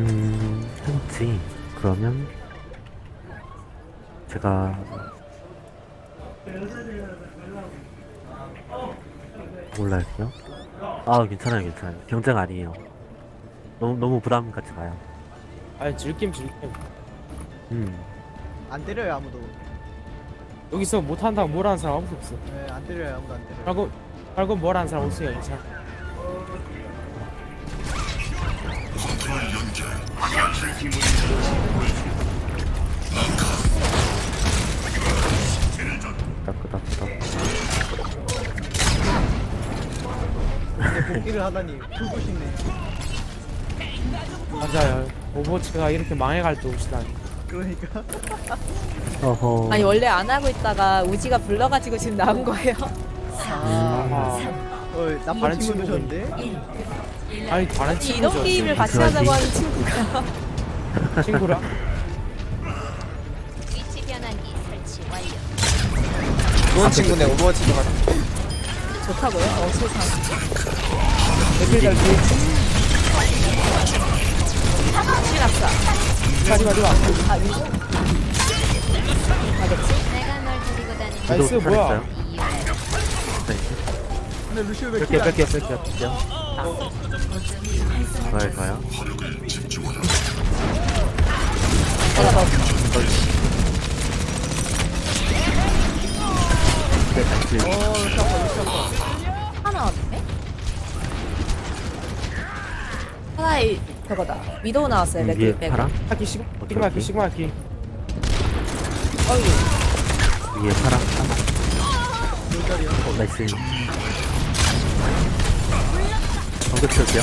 음, 현지. 그러면 제가 몰라요. 아, 괜찮아요, 괜찮아요. 경쟁 아니에요. 너무 너무 부담 갖지 마요. 아니 즐김 즐김 음, 안 때려요 아무도. 여기서 못한다고 뭐라는 사람 아무도 없어 네, 안 때려요 아무도 안 때려요. 알고 알고 뭐라는 사람 없어요 괜찮아 따끄따끄따. 근데 복귀를 하다니 풀고 싶네. 맞아요 오버워치가 이렇게 망해갈 때 오시다니 그러니까. 어허. 아니 원래 안 하고 있다가 우지가 불러가지고 지금 나온 거예요. 아, 어 나쁜 다른 친구. 두셨는데. 아니 다른 이런 친구죠 게임을 같이. 하자고 하는 친구가 친구랑 위치 변환기 설치 완료. 좋은 친구네 오버워치 들어가 좋다고요? 어 세상. 댓글 달기 신학사. 가지 가지 마아 이거? 내가 널 데리고 다니는 나이스, 뭐야. 근데 루시오 왜 뺄게요 킬안 뺄게요 뺄게요 뺄게요 좋아요. 내가 뭐 네. 어 루시오. 하나 왔네? 하나의 저거다. 위도우 나왔어요. 레드 위에. 파랑, 하기 시그마 오케이, 시그마 키 오케이. 시그마 키 어이구. 위에 파랑, 하나. 놀자리야. 어, 나이스. 쓸게요.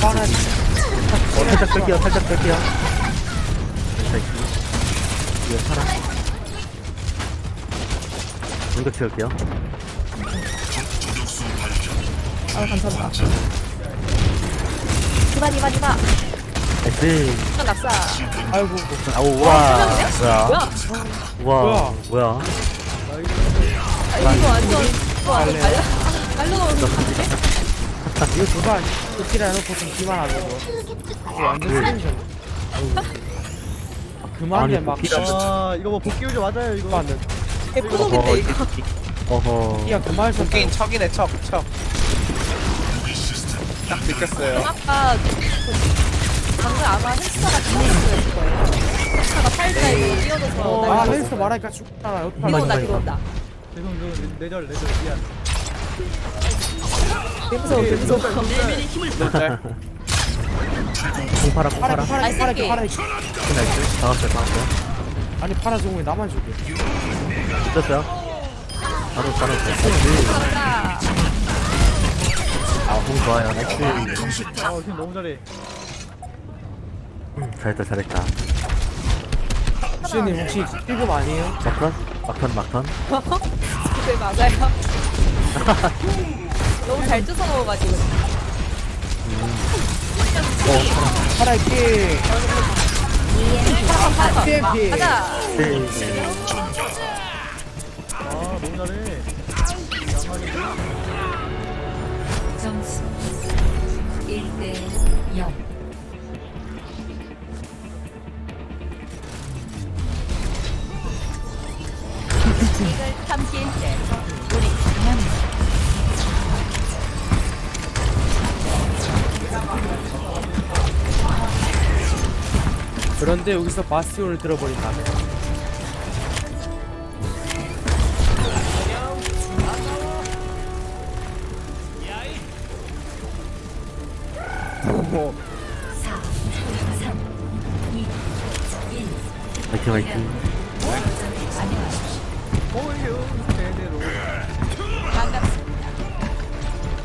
하나 어, 살짝 뺄게요, 살짝. 나이스. 위에 파랑. 공격 채울게요. 아 감사합니다. 디바 디바 디바. 나이스. 낙사. 아이고 아우, 와. 뭐야? 뭐야. 뭐야? 와, 뭐야. 아, 이거 완전 이거 완전 날라오는 거 같은데? 이거 두번 끝이라 해놓고 좀 기만 하고 이거 완전 쓰레기잖아 아, 그만해 아니, 막 피가- 아 이거 뭐 복귀 우주 맞아요 이거. 그만해 개푸동인데 이거. 어허. 야 그만해 좀 복귀인 척이네 척 척 딱 느꼈어요 아까 그 방금 아마 헬스가 뛰어들었을 거예요. 헬스가 팔다이로 뛰어들어서 아 날라갔어. 헬스 말하니까 죽잖아 옆에 맞아, 온다. 뒤로 온다. 죄송 죄송 내절 내절 미안. 개 무서워 개 무서워. 짤 공파라, 파라 공파라. 파라 나이스 파라 새끼. 파라 나이스. 잡았어요, 잡았어요. 아니 파라 왜 나만 죽여 됐어요. 바로, 바로. 잘한다. 아, 공 좋아요. 나이스. 아팀 너무 잘해. 음, 잘했다, 잘했다. 주님 혹시 1급 아니에요? 막턴? 막턴, 막턴. 네 맞아요. 너무 잘 뜯어 먹어가지고. 파라 키 가자. TMP 가자. 네. 아 너무 잘해. 점수 1대 0. 그런데 여기서 바스티온을 들어버린다면 화이팅, 화이팅.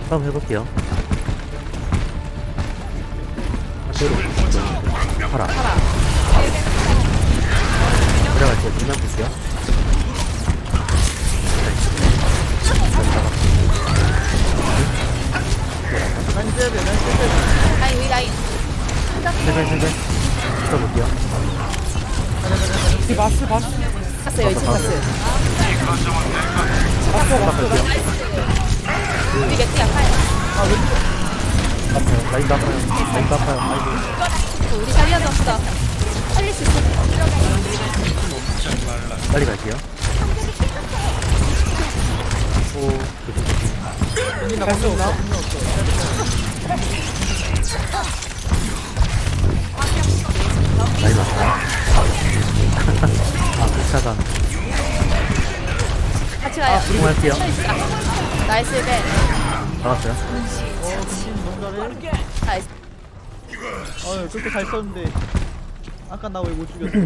한번 해볼게요. 파라. 가라. 들어갈게요. 돼, 돼. 라인 위 라인. 세배, 세배. 붙어볼게요. 이 바스 바스 갔어요 이층 갔어요. 바스 바스 붙어볼게요. 우리 개트 약하요. 아파요. 라인도 아파요. 라인도 아파요. 아이고. 우리 있어. 빨리 갈게요. 갈수 없나? 라인 왔다. 아, 불차가. 같이 가요. 공할게요. 나이스 벤. 나왔어요. 어 김진 너무 잘해 나이스. 어휴 그렇게 잘 썼는데 아까 나 왜 못 죽였어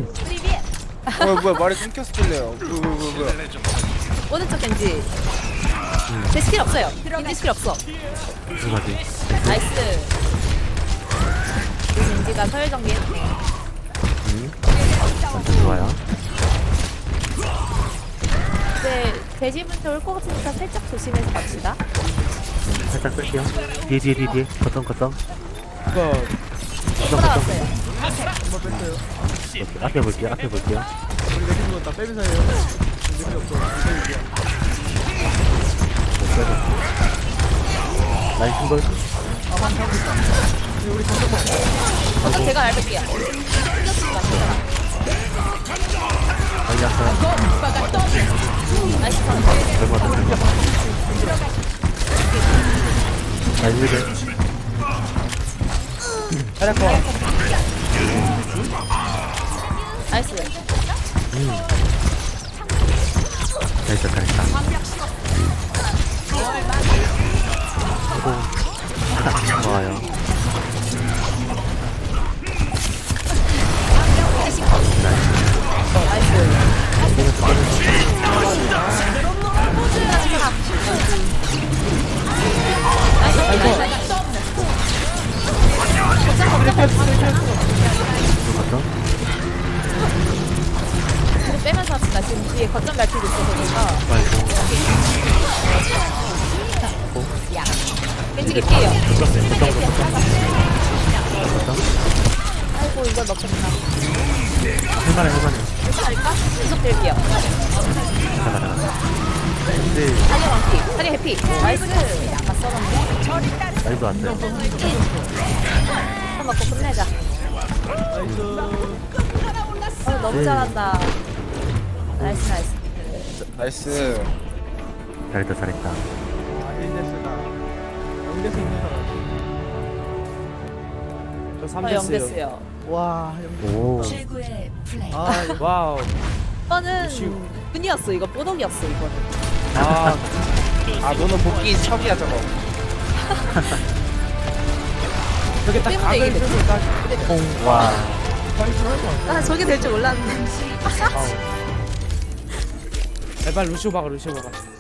어 뭐야 말이 끊겼을래요 뭐야 뭐야 뭐야 뭐야 오른쪽 겐지. 제 스킬 없어요. 겐지 스킬 없어. 이거지. 나이스. 우리 겐지가 서열 정리했네. 음. 완전 좋아요. 이제 돼지분들 올것 같으니까 살짝 조심해서 갑시다. 살짝 끌게요. 뒤에, 뒤에, 뒤에, 뒤에. 거점, 거점. 이거 거점, 거점. 돌아왔어요. 한번 뺐어요 오케이, 앞에 볼게요, 앞에 볼게요. 우리 내신 거다 빼면서예요 내신 없어 라인 신걸. 우리 정정 먹고 어, 제가 얇을게요. 틀렸습니다. 괜찮아. 라인 아파요. 나이스 선수. 별거 없어, 별거 없어. 라인 힐 자리 거 나이스. 잘했다, 잘했다. 오. 좋아요. 나이스. 저희가. 아이고. 이거 넣겠다. 할만해. 일단 할까? 계속 들게요. 근데, 사리 왕피. 사리 해피. 나이스. 아까 써놨네. 라인도 왔어요. 한 먹고 끝내자. 어, 너무 네. 잘한다. 나이스 나이스. 나이스 잘했다, 잘했다. 아 1대스다 0대스 있는 사람 저 저 3대스요 영됐어요. 와 영대 오. 최고의 플레이. 아 와우 이거는 분이었어. 이거 뽀독이었어. 이거는. 아 아 너는 복귀 척이야 저거 저게 딱 때문에 각을 쓰고 딱 콩, 와. 아 저게 될 줄 몰랐는데. 제발 루시오 박아 루시오 박아